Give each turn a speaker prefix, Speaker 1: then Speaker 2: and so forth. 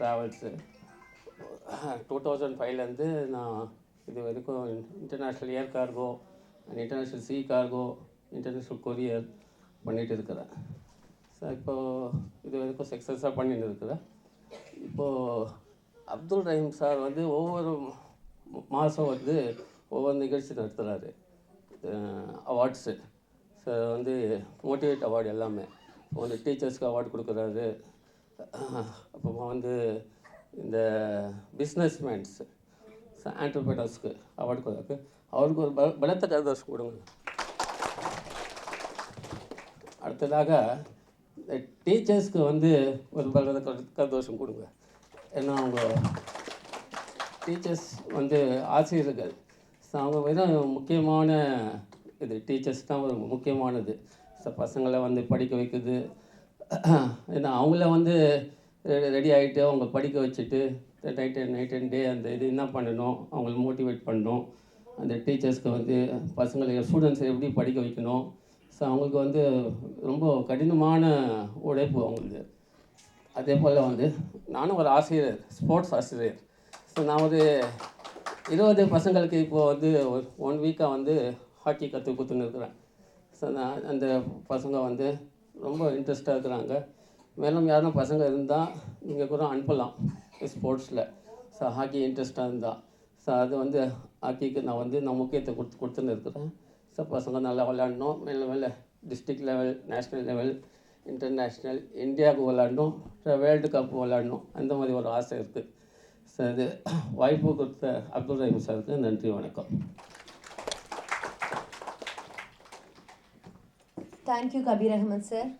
Speaker 1: Travels two thousand ஃபைவ்லேருந்து நான் இது வரைக்கும் international air cargo and international sea cargo international courier பண்ணிகிட்டு இருக்கிறேன் ஸோ இப்போது இது வரைக்கும் சக்ஸஸாக பண்ணிட்டு இருக்கிறேன் இப்போது அப்துல் ரஹீம் சார் வந்து ஒவ்வொரு மாதம் வந்து ஒவ்வொரு நிகழ்ச்சி நடத்துகிறாரு அவார்ட்ஸு ஸோ வந்து மோட்டிவேட் அவார்டு எல்லாமே. வந்து டீச்சர்ஸ்க்கு அவார்டு கொடுக்குறாரு. அப்புறமா வந்து இந்த பிஸ்னஸ்மேன்ஸு ஆண்டர்பிரினர்ஸ்க்கு அவார்டு கொடுக்கு அவருக்கு ஒரு பல பலத்த கரதோஷம் கொடுங்க. அடுத்ததாக இந்த டீச்சர்ஸ்க்கு வந்து ஒரு பலத்த கரு- கரதோஷம் கொடுங்க. ஏன்னா அவங்க டீச்சர்ஸ் வந்து ஆசிரியர்கள். அவங்க வெறும் முக்கியமான இது டீச்சர்ஸ் தான் ஒரு முக்கியமானது. ஸோ பசங்களை வந்து படிக்க வைக்குது. ஏன்னா அவங்கள வந்து ரெடி ஆகிட்டு அவங்க படிக்க வச்சுட்டு night and night and day அந்த இது என்ன பண்ணணும்? அவங்கள மோட்டிவேட் பண்ணணும். அந்த டீச்சர்ஸ்க்கு வந்து பசங்களை ஸ்டூடெண்ட்ஸை எப்படி படிக்க வைக்கணும்? ஸோ அவங்களுக்கு வந்து ரொம்ப கடினமான உழைப்பு அவங்களுக்கு அதே போல் வந்து நானும் ஒரு ஆசிரியர் ஸ்போர்ட்ஸ் ஆசிரியர். ஸோ நான் ஒரு இருபது பசங்களுக்கு இப்போது வந்து ஒன் வீக்காக வந்து ஹாக்கி கற்றுக் கொடுத்துன்னு இருக்கிறேன். ஸோ நான் அந்த பசங்க வந்து ரொம்ப இன்ட்ரெஸ்டாக இருக்கிறாங்க. மேலும் யாரும் பசங்க இருந்தால் நீங்கள் கூட அனுப்பலாம். ஸ்போர்ட்ஸில் ஸோ ஹாக்கி இன்ட்ரெஸ்டாக இருந்தால் ஸோ அது வந்து ஹாக்கிக்கு நான் வந்து நான் முக்கியத்துவம் கொடுத்து கொடுத்துன்னு இருக்கிறேன். ஸோ பசங்க நல்லா விளையாடணும். மேலே மேலே district level national level international இந்தியாவுக்கு விளாடணும் வேர்ல்டு கப் விளாடணும் அந்த மாதிரி ஒரு ஆசை இருக்குது ஸோ அது வாய்ப்பு கொடுத்த அப்துல் ரஹீம் சாருக்கு நன்றி வணக்கம்.
Speaker 2: Thank you Kabir Ahmed sir